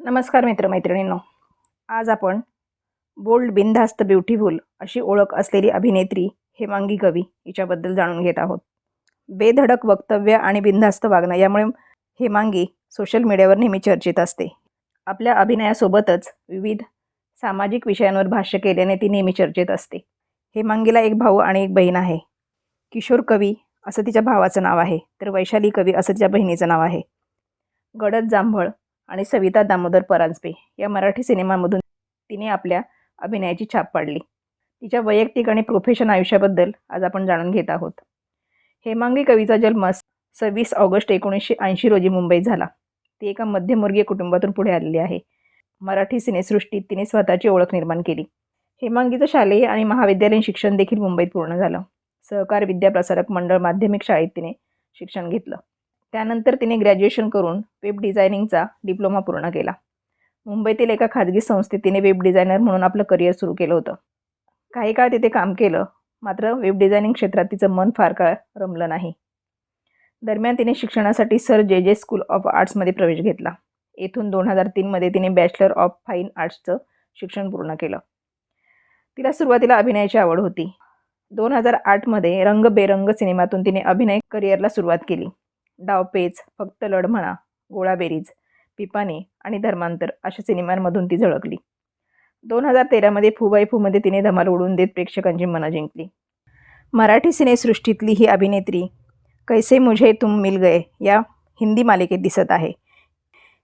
नमस्कार मित्रमैत्रिणींनो. आज आपण बोल्ड बिनधास्त ब्युटिफुल अशी ओळख असलेली अभिनेत्री हेमांगी कवी हिच्याबद्दल जाणून घेत आहोत. बेधडक वक्तव्य आणि बिनधास्त वागणं यामुळे हेमांगी सोशल मीडियावर नेहमी चर्चेत असते. आपल्या अभिनयासोबतच विविध सामाजिक विषयांवर भाष्य केल्याने ती नेहमी चर्चेत असते. हेमांगीला एक भाऊ आणि एक बहीण आहे. किशोर कवी असं तिच्या भावाचं नाव आहे तर वैशाली कवी असं तिच्या बहिणीचं नाव आहे. गडद जांभळ आणि सविता दामोदर परांजपे या मराठी सिनेमामधून तिने आपल्या अभिनयाची छाप पाडली. तिच्या वैयक्तिक आणि प्रोफेशन आयुष्याबद्दल आज आपण जाणून घेत आहोत. हेमांगी कवीचा जन्म सव्वीस ऑगस्ट एकोणीसशे ऐंशी रोजी मुंबईत झाला. ती एका मध्यमवर्गीय कुटुंबातून पुढे आलेली आहे. मराठी सिनेसृष्टीत तिने स्वतःची ओळख निर्माण केली. हेमांगीचं शालेय आणि महाविद्यालयीन शिक्षण देखील मुंबईत पूर्ण झालं. सहकार विद्याप्रसारक मंडळ माध्यमिक शाळेत तिने शिक्षण घेतलं. त्यानंतर तिने ग्रॅज्युएशन करून वेब डिझायनिंगचा डिप्लोमा पूर्ण केला. मुंबईतील एका खाजगी संस्थेत तिने वेब डिझायनर म्हणून आपलं करिअर सुरू केलं होतं. काही काळ तिथे काम केलं मात्र वेब डिझायनिंग क्षेत्रात तिचं मन फार काळ रमलं नाही. दरम्यान तिने शिक्षणासाठी सर जे जे स्कूल ऑफ आर्ट्समध्ये प्रवेश घेतला. येथून दोन हजार तीनमध्ये तिने बॅचलर ऑफ फाईन आर्ट्सचं शिक्षण पूर्ण केलं. तिला सुरुवातीला अभिनयाची आवड होती. दोन हजार आठमध्ये रंग बेरंग सिनेमातून तिने अभिनय करिअरला सुरुवात केली. डावपेच फक्त लढ म्हणा गोळाबेरीज पिपाने आणि धर्मांतर अशा सिनेमांमधून ती झळकली. दोन हजार तेरामध्ये फुबाई फूमध्ये तिने धमाल उडून देत प्रेक्षकांची मनं जिंकली. मराठी सिनेसृष्टीतली ही अभिनेत्री कैसे मुझे तुम मिल गए या हिंदी मालिकेत दिसत आहे.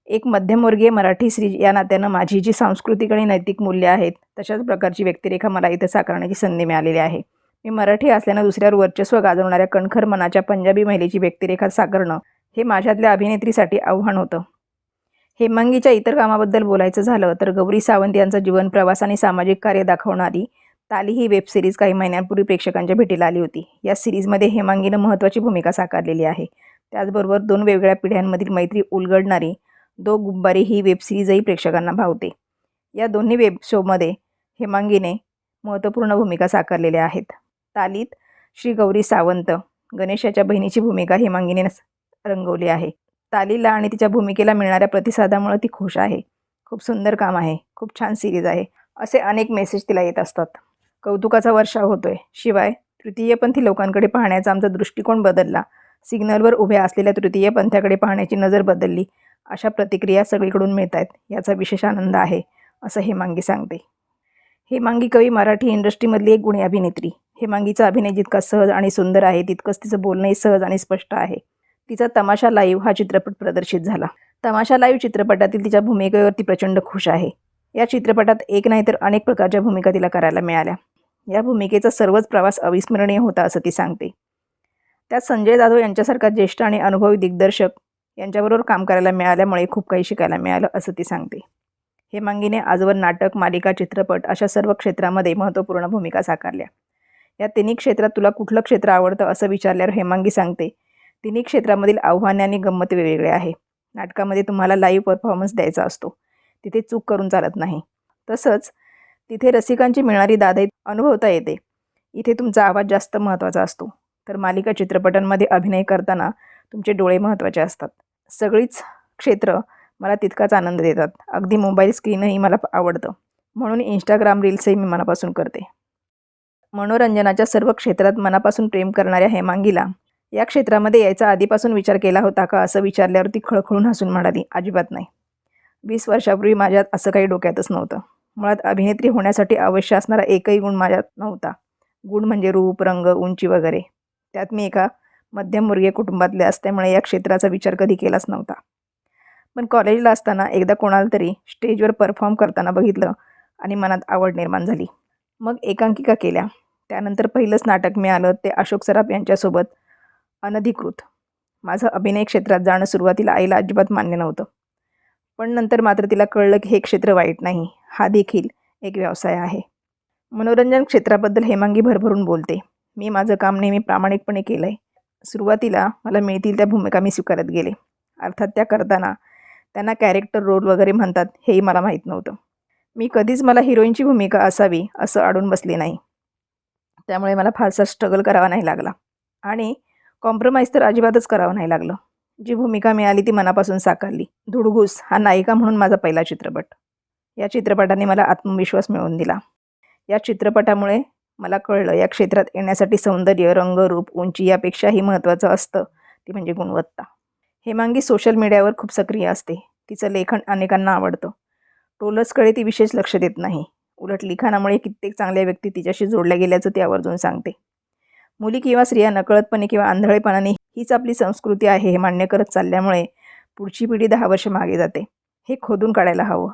एक मध्यमवर्गीय मराठी स्त्री या नात्यानं माझी जी सांस्कृतिक आणि नैतिक मूल्य आहेत तशाच प्रकारची व्यक्तिरेखा मला इथं साकारण्याची संधी मिळालेली आहे. मी मराठी असल्यानं दुसऱ्यावर वर्चस्व गाजवणाऱ्या कणखर मनाच्या पंजाबी महिलेची व्यक्तिरेखा साकारणं हे माझ्यातल्या अभिनेत्रीसाठी आव्हान होतं. हेमांगीच्या इतर कामाबद्दल बोलायचं झालं तर गौरी सावंत यांचा जीवन प्रवास आणि सामाजिक कार्य दाखवणारी ताली ही वेब सिरीज काही महिन्यांपूर्वी प्रेक्षकांच्या भेटीला आली होती. या सिरीजमध्ये हेमांगीनं महत्त्वाची भूमिका साकारलेली आहे. त्याचबरोबर दोन वेगळ्या पिढ्यांमधील मैत्री उलगडणारी दो गुब्बारी ही वेब सिरीजही प्रेक्षकांना भावते. या दोन्ही वेब शोमध्ये हेमांगीने महत्त्वपूर्ण भूमिका साकारलेल्या आहेत. तालीत श्री गौरी सावंत. गणेशाच्या बहिणीची भूमिका हेमांगीने रंगवली आहे. तालीला आणि तिच्या भूमिकेला मिळणाऱ्या प्रतिसादामुळे ती खुश आहे. खूप सुंदर काम आहे. खूप छान सिरीज आहे. असे अनेक मेसेज तिला येत असतात. कौतुकाचा वर्षाव होतोय. शिवाय तृतीयपंथी लोकांकडे पाहण्याचा आमचा दृष्टिकोन बदलला. सिग्नलवर उभ्या असलेल्या तृतीय पंथाकडे पाहण्याची नजर बदलली. अशा प्रतिक्रिया सगळीकडून मिळत आहेत याचा विशेष आनंद आहे असं हेमांगी सांगते. हेमांगी कवी मराठी इंडस्ट्रीमधली एक गुणी अभिनेत्री. हेमांगीचा अभिनय जितका सहज आणि सुंदर आहे तितकंच तिचं बोलणंही सहज आणि स्पष्ट आहे. तिचा तमाशा लाईव्ह हा चित्रपट प्रदर्शित झाला. तमाशा लाईव्ह चित्रपटातील तिच्या भूमिकेवर ती प्रचंड खुश आहे. या चित्रपटात एक नाही तर अनेक प्रकारच्या भूमिका तिला करायला मिळाल्या. या भूमिकेचा सर्वच प्रवास अविस्मरणीय होता असं ती सांगते. त्यात संजय जाधव यांच्यासारखा ज्येष्ठ आणि अनुभवी दिग्दर्शक यांच्याबरोबर काम करायला मिळाल्यामुळे खूप काही शिकायला मिळालं असं ती सांगते. हेमांगीने आजवर नाटक मालिका चित्रपट अशा सर्व क्षेत्रामध्ये महत्त्वपूर्ण भूमिका साकारल्या. या तिन्ही क्षेत्रात तुला कुठलं क्षेत्र आवडतं असं विचारल्यावर हेमांगी सांगते. तिन्ही क्षेत्रामधील आव्हाने आणि गंमत वेगवेगळे आहे. नाटकामध्ये तुम्हाला लाईव्ह परफॉर्मन्स द्यायचा असतो. तिथे चूक करून चालत नाही. तसंच तिथे रसिकांची मिळणारी दादाई अनुभवता येते. इथे तुमचा आवाज जास्त महत्त्वाचा असतो. तर मालिका चित्रपटांमध्ये अभिनय करताना तुमचे डोळे महत्त्वाचे असतात. सगळीच क्षेत्र मला तितकाच आनंद देतात. अगदी मोबाईल स्क्रीनही मला आवडतं. म्हणून इंस्टाग्राम रील्सही मी मनापासून करते. मनोरंजनाच्या सर्व क्षेत्रात मनापासून प्रेम करणाऱ्या हेमांगीला. या क्षेत्रामध्ये यायचा आधीपासून विचार केला होता का असं विचारल्यावर ती खळखळून हसून म्हणाली अजिबात नाही. वीस वर्षापूर्वी माझ्यात असं काही डोक्यातच नव्हतं. मुळात अभिनेत्री होण्यासाठी अवश्य असणारा एकही गुण माझ्यात नव्हता. गुण म्हणजे रूप रंग उंची वगैरे. त्यात मी एका मध्यमवर्गीय कुटुंबातले असल्यामुळे या क्षेत्राचा विचार कधी केलाच नव्हता. पण कॉलेजला असताना एकदा कोणाला तरी स्टेजवर परफॉर्म करताना बघितलं आणि मनात आवड निर्माण झाली. मग एकांकिका केल्या. त्यानंतर पहिलंच नाटक मिळालं ते अशोक सराफ यांच्यासोबत अनधिकृत. माझं अभिनय क्षेत्रात जाणं सुरुवातीला आईला अजिबात मान्य नव्हतं. पण नंतर मात्र तिला कळलं की हे क्षेत्र वाईट नाही. हा देखील एक व्यवसाय आहे. मनोरंजन क्षेत्राबद्दल हेमांगी भरभरून बोलते. मी माझं काम नेहमी प्रामाणिकपणे केलं आहे सुरुवातीला मला मिळतील त्या भूमिका मी स्वीकारत गेले. अर्थात त्या करताना त्यांना कॅरेक्टर रोल वगैरे म्हणतात हेही मला माहीत नव्हतं. मी कधीच मला हिरोईनची भूमिका असावी असं अडून बसले नाही. त्यामुळे मला फारसा स्ट्रगल करावा नाही लागला. आणि कॉम्प्रोमाइज तर अजिबातच करावं नाही लागलं. जी भूमिका मिळाली ती मनापासून साकारली. धुडगूस हा नायिका म्हणून माझा पहिला चित्रपट. या चित्रपटाने मला आत्मविश्वास मिळवून दिला. या चित्रपटामुळे मला कळलं या क्षेत्रात येण्यासाठी सौंदर्य रंग रूप उंची यापेक्षाही महत्त्वाचं असतं. ती म्हणजे गुणवत्ता. हेमांगी सोशल मीडियावर खूप सक्रिय असते. तिचं लेखन अनेकांना आवडतं. टोलसकडे ती विशेष लक्ष देत नाही. उलट लिखाणामुळे कित्येक चांगल्या व्यक्ती तिच्याशी जोडल्या गेल्याचं ती आवर्जून सांगते. मुली किंवा स्त्रिया नकळतपणे किंवा आंधळेपणाने हीच आपली संस्कृती आहे हे मान्य करत चालल्यामुळे पुढची पिढी दहा वर्ष मागे जाते. हे खोदून काढायला हवं.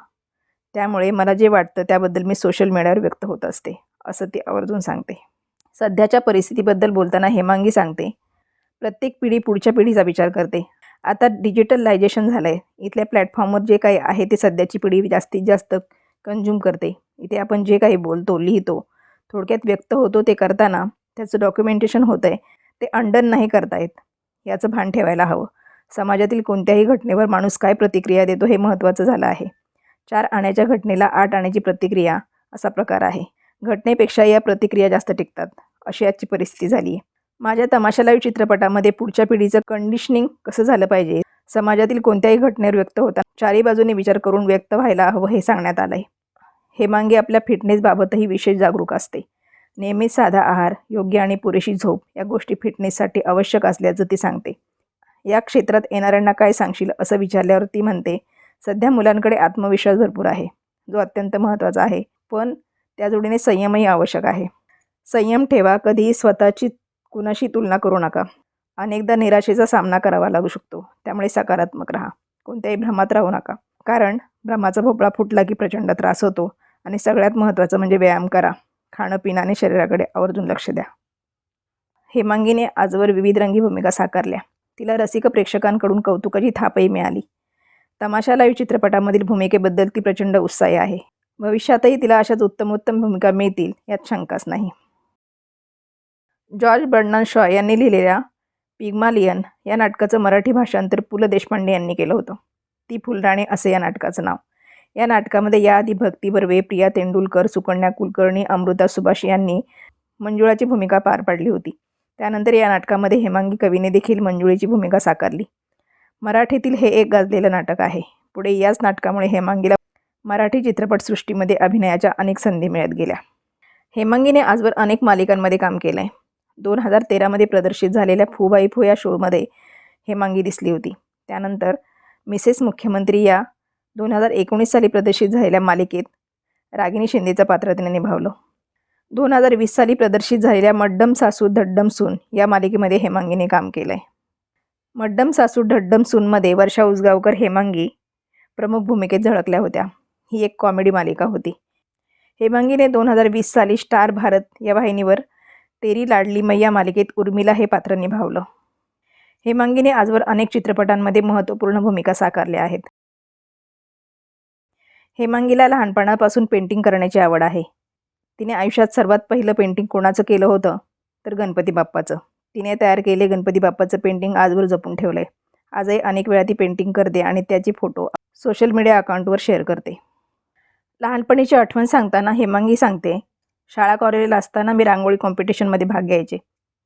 त्यामुळे मला जे वाटतं त्याबद्दल मी सोशल मीडियावर व्यक्त होत असते असं ती आवर्जून सांगते. सध्याच्या परिस्थितीबद्दल बोलताना हेमांगी सांगते प्रत्येक पिढी पुढच्या पिढीचा विचार करते. आता डिजिटलायझेशन झालं आहे इथल्या प्लॅटफॉर्मवर जे काही आहे ते सध्याची पिढी जास्तीत जास्त कंझ्युम करते. इथे आपण जे काही बोलतो लिहितो थोडक्यात व्यक्त होतो ते करताना त्याचं डॉक्युमेंटेशन होतं आहे ते अंडन नाही करता येत याचं भान ठेवायला हवं. समाजातील कोणत्याही घटनेवर माणूस काय प्रतिक्रिया देतो हे महत्त्वाचं झालं आहे. चार आण्याच्या घटनेला आठ आण्याची प्रतिक्रिया असा प्रकार आहे. घटनेपेक्षा या प्रतिक्रिया जास्त टिकतात. अशी आजची परिस्थिती झाली आहे माझ्या तमाशा चित्रपटामध्ये पुढच्या पिढीचं कंडिशनिंग कसं झालं पाहिजे? समाजातील कोणत्याही घटनेवर व्यक्त होता चारी बाजूने विचार करून व्यक्त व्हायला हवं हे सांगण्यात आलं आहे हेमांगी आपल्या फिटनेसबाबतही विशेष जागरूक असते. नेहमी साधा आहार योग्य आणि पुरेशी झोप या गोष्टी फिटनेससाठी आवश्यक असल्याचं ती सांगते. या क्षेत्रात येणाऱ्यांना काय सांगशील असं विचारल्यावर ती म्हणते सध्या मुलांकडे आत्मविश्वास भरपूर आहे. जो अत्यंत महत्त्वाचा आहे पण त्या जोडीने संयमही आवश्यक आहे. संयम ठेवा कधीही स्वतःची कुणाशी तुलना करू नका. अनेकदा निराशेचा सामना करावा लागू शकतो त्यामुळे सकारात्मक राहा. कोणत्याही भ्रमात राहू नका. कारण भ्रमाचा भोपळा फुटला की प्रचंड त्रास होतो. आणि सगळ्यात महत्त्वाचं म्हणजे व्यायाम करा. खाणं पिणं आणि शरीराकडे आवर्जून लक्ष द्या. हेमांगीने आजवर विविध रंगी भूमिका साकारल्या. तिला रसिक प्रेक्षकांकडून कौतुकाची थापही मिळाली. तमाशा लाईव्ह चित्रपटामधील भूमिकेबद्दल ती प्रचंड उत्साही आहे. भविष्यातही तिला अशाच उत्तमोत्तम भूमिका मिळतील यात शंकाच नाही. जॉर्ज बर्नन शॉ यांनी लिहिलेल्या पिग्मालियन या नाटकाचं मराठी भाषांतर पु ल देशपांडे यांनी केलं होतं. ती फुलराणी असे या नाटकाचं नाव. या नाटकामध्ये याआधी भक्ती बर्वे प्रिया तेंडुलकर सुकन्या कुलकर्णी अमृता सुभाष यांनी मंजुळाची भूमिका पार पाडली होती. त्यानंतर या नाटकामध्ये हेमांगी कवीने देखील मंजुळीची भूमिका साकारली. मराठीतील हे एक गाजलेलं नाटक आहे. पुढे याच नाटकामुळे हेमांगीला मराठी चित्रपटसृष्टीमध्ये अभिनयाच्या अनेक संधी मिळत गेल्या. हेमांगीने आजवर अनेक मालिकांमध्ये काम केलं आहे दोन हजार तेरामध्ये प्रदर्शित झालेल्या फुबाई फू या शोमध्ये हेमांगी दिसली होती. त्यानंतर मिसेस मुख्यमंत्री या दोन हजार एकोणीस साली प्रदर्शित झालेल्या मालिकेत रागिनी शिंदेचं पात्र तिने निभावलं. दोन हजार वीस साली प्रदर्शित झालेल्या मड्डम सासू धड्डम सून या मालिकेमध्ये हेमांगीने काम केलं आहे मड्डम सासू ढड्डम सूनमध्ये वर्षा उसगावकर हेमांगी प्रमुख भूमिकेत झळकल्या होत्या. ही एक कॉमेडी मालिका होती. हेमांगीने दोन हजार वीस साली स्टार भारत या वाहिनीवर तेरी लाडली मैया मालिकेत उर्मिला हे पात्र निभावलं. हेमांगीने आजवर अनेक चित्रपटांमध्ये महत्त्वपूर्ण भूमिका साकारल्या आहेत. हेमांगीला लहानपणापासून पेंटिंग करण्याची आवड आहे. तिने आयुष्यात सर्वात पहिलं पेंटिंग कोणाचं केलं होतं? तर गणपती बाप्पाचं. तिने तयार केले गणपती बाप्पाचं पेंटिंग आजवर जपून ठेवलं आहे आजही अनेक वेळा ती पेंटिंग करते आणि त्याची फोटो सोशल मीडिया अकाउंटवर शेअर करते. लहानपणीची आठवण सांगताना हेमांगी सांगते शाळा कॉलेजला असताना मी रांगोळी कॉम्पिटिशनमध्ये भाग घ्यायचे.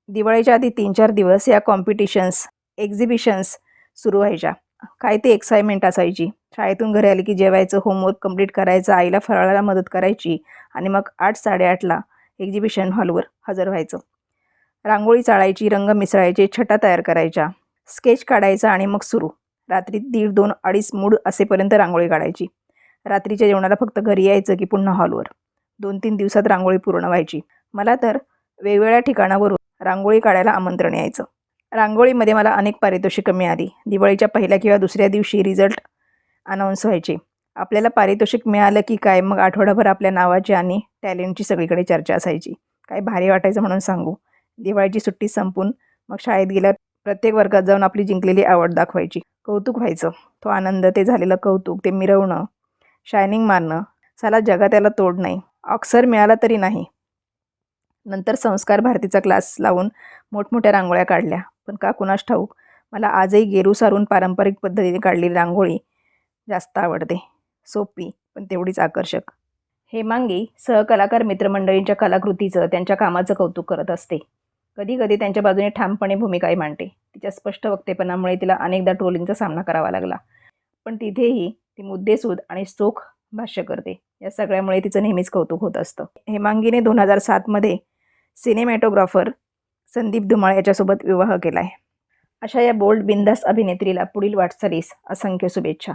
दिवाळीच्या आधी तीन चार दिवस या कॉम्पिटिशन्स एक्झिबिशन्स सुरू व्हायच्या. काय ते एक्साइटमेंट असायची. शाळेतून घरी आली की जेवायचं होमवर्क कंप्लीट करायचं आईला फराळाला मदत करायची आणि मग आठ साडेआठला एक्झिबिशन हॉलवर हजर व्हायचं. रांगोळी चाळायची रंग मिसळायचे छटा तयार करायच्या स्केच काढायचा आणि मग सुरू. रात्री दीड दोन अडीच मूड असेपर्यंत रांगोळी काढायची. रात्रीच्या जेवणाला फक्त घरी यायचं की पुन्हा हॉलवर दोन तीन दिवसात रांगोळी पूर्ण व्हायची. मला तर वेगवेगळ्या ठिकाणावरून रांगोळी काढायला आमंत्रण यायचं. रांगोळीमध्ये मला अनेक पारितोषिकं मिळाली. दिवाळीच्या पहिल्या किंवा दुसऱ्या दिवशी रिझल्ट अनाऊन्स व्हायचे. आपल्याला पारितोषिक मिळालं की काय? मग आठवडाभर आपल्या नावाची आणि टॅलेंटची सगळीकडे चर्चा असायची. काय भारी वाटायचं म्हणून सांगू. दिवाळीची सुट्टी संपून मग शाळेत गेल्यावर प्रत्येक वर्गात जाऊन आपली जिंकलेली आवड दाखवायची. कौतुक व्हायचं. तो आनंद ते झालेलं कौतुक ते मिरवणं शायनिंग मारणं. साला जगात त्याला तोड नाही. ऑक्सर मिळाला तरी नाही. नंतर संस्कार भारतीचा क्लास लावून मोठमोठ्या रांगोळ्या काढल्या. पण का कुणास ठाऊक? मला आजही गेरू सारून पारंपरिक पद्धतीने काढलेली रांगोळी जास्त आवडते. सोपी पण तेवढीच आकर्षक. हेमांगी सहकलाकार मित्रमंडळींच्या कलाकृतीचं त्यांच्या कामाचं कौतुक करत असते. कधी कधी त्यांच्या बाजूने ठामपणे भूमिकाही मांडते. तिच्या स्पष्ट वक्तेपणामुळे तिला अनेकदा ट्रोलिंगचा सामना करावा लागला. पण तिथेही ती मुद्देसूद आणि चोख भाष्य करते. या सगळ्यामुळे तिचं नेहमीच कौतुक होत असतं. हेमांगीने दोन हजार सातमध्ये सिनेमॅटोग्राफर संदीप धुमाळ याच्यासोबत विवाह केला आहे अशा या बोल्ड बिंदास अभिनेत्रीला पुढील वाटचालीस असंख्य शुभेच्छा.